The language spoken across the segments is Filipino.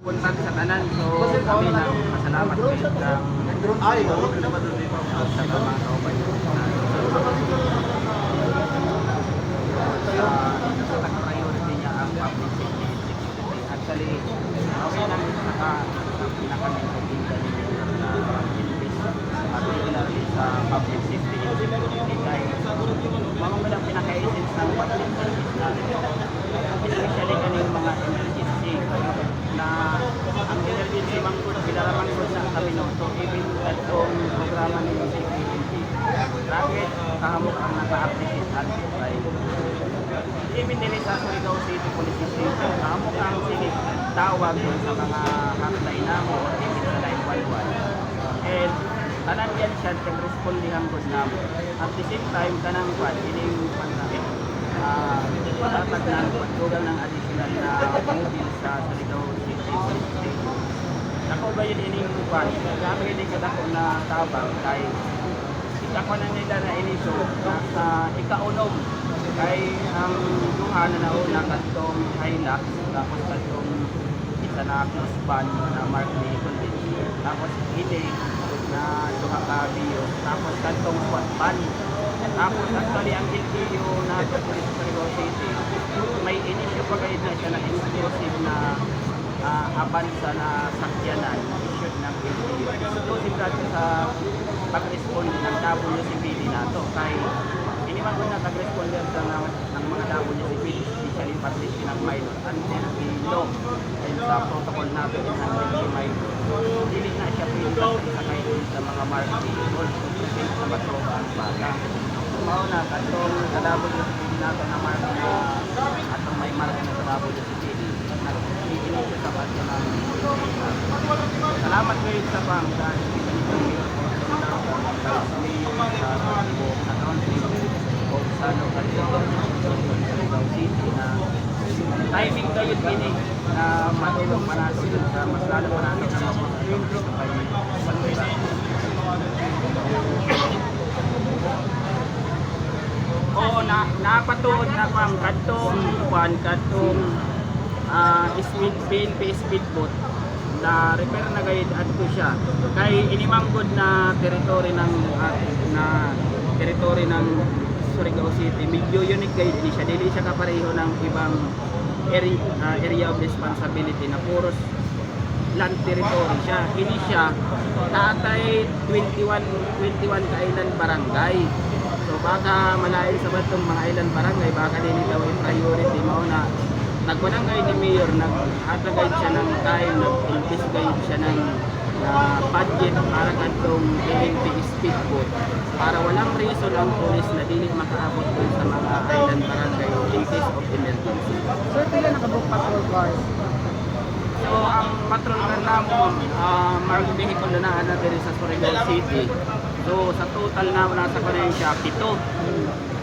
Buntag sa tanan, so kami na pasalamat ko yung Ay, sa mga kaupay ko. Sa sa priority niya ang public safety and security. Actually, okay lang naka pinaka-maintain na invest at regularly sa public safety and security kahit mga walang pinaka-essence ng public service natin. Especially kaning mga emergency na ang emergency man po sa kaminuto even itong programa ni CPNP. Bakit kahamok ang naka-appreciate at ay even din sa Surigao City Police Station, kahamok ang sige tawag doon sa mga hotline namo o even sa 911. And tanan yan siya tag-respondihan ko namo. At the same time, kanang kwan, ining kwan namin, ah, patatag ng pagtugang ng additional na mobile sa Surigao City Police Station. Ako ba yun ining kwan? Grabe hindi ko dako na tabang kay ako na nila na iniso sa ikaunom. Kay ang duha na nauna katong Hilux tapos katong isa na close ban na Mark Convention tapos hindi na duha ka bio tapos katong squad ban tapos actually ang LTO na Surigao City may inisyo pa kayo na siya na exclusive na uh, abansa na sakyanan issued ng LTO. Exclusive dati sa pag-respond ng WCPD na to kay iniwan ko na tag-responder sa ng, ng mga WCPD especially partition ng minor until below and sa protocol natin ng handling minor hindi na siya pwede sa dun sa mga marketing or na matroba ang bata Mao na katong sa WCPD nato na mark na atong may mark na sa WCPD nag-iinig ko sa ng Salamat kayo sa pang sa timing kayo kini na matulong manato dun sa mas lalo manato sa mga Oo, na napatuod na pang katong kwan katong ah speed PNP speedboat na repair na gayud adto siya. Kay inimanggod na territory ng ah, na territory ng Surigao City medyo unique gayud ni siya. Dili siya kapareho ng ibang area, ah, area of responsibility na puros land territory siya. Ini siya tatay 21 21 ka island barangay. So baka malayo sa batong mga island barangay baka dili daw yung priority nagkunang kayo ni Mayor, naghatagay siya ng time, nag-invest kayo siya ng ah, budget para katong PNP speedboat para walang reason ang police na dili makaabot dun sa mga island barangay in case of emergency. Sir, pila nakabook patrol cars? So, ang patrol car namo, uh, marked vehicle na naa na diri sa Surigao City. So, sa total na nasa kanya siya, pito.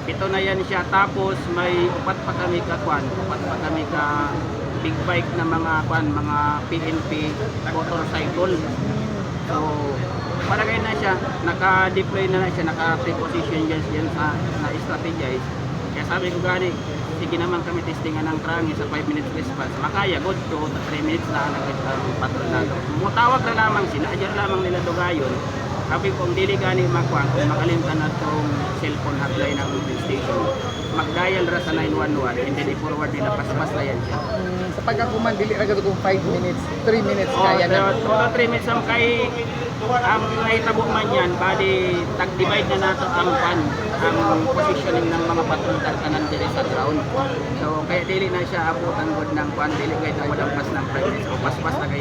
Pito na yan siya. Tapos, may upat pa kami ka kwan. Upat pa kami ka big bike na mga kwan, mga PNP motorcycle. So, paragay na siya. Naka-deploy na na siya. Naka-preposition yan, yan sa na-strategize. Kaya sabi ko gani, sige naman kami testingan ng trangi sa 5 minutes response. Makaya, good to, 3 minutes na nagkit ang patrol na. Mutawag na lamang sila, adyan lamang nila dugayon. Sabi kong dili gani makuha, kung makalimtan na itong cellphone hotline ng police station, mag-dial ra sa 911 and then i-forward nila, paspas na yan siya. Mm, sa pagkakuman, dili ra gado kung 5 minutes, 3 minutes Oh, kaya na. so, total 3 minutes ang kay ang nahitabo man yan, bali tag-divide na nato ang pan, ang positioning ng mga patrol kanan dire sa ground. So kaya dili na siya abutan gud ng pan, dili kay na walang pas ng 5 minutes o paspas na kayo.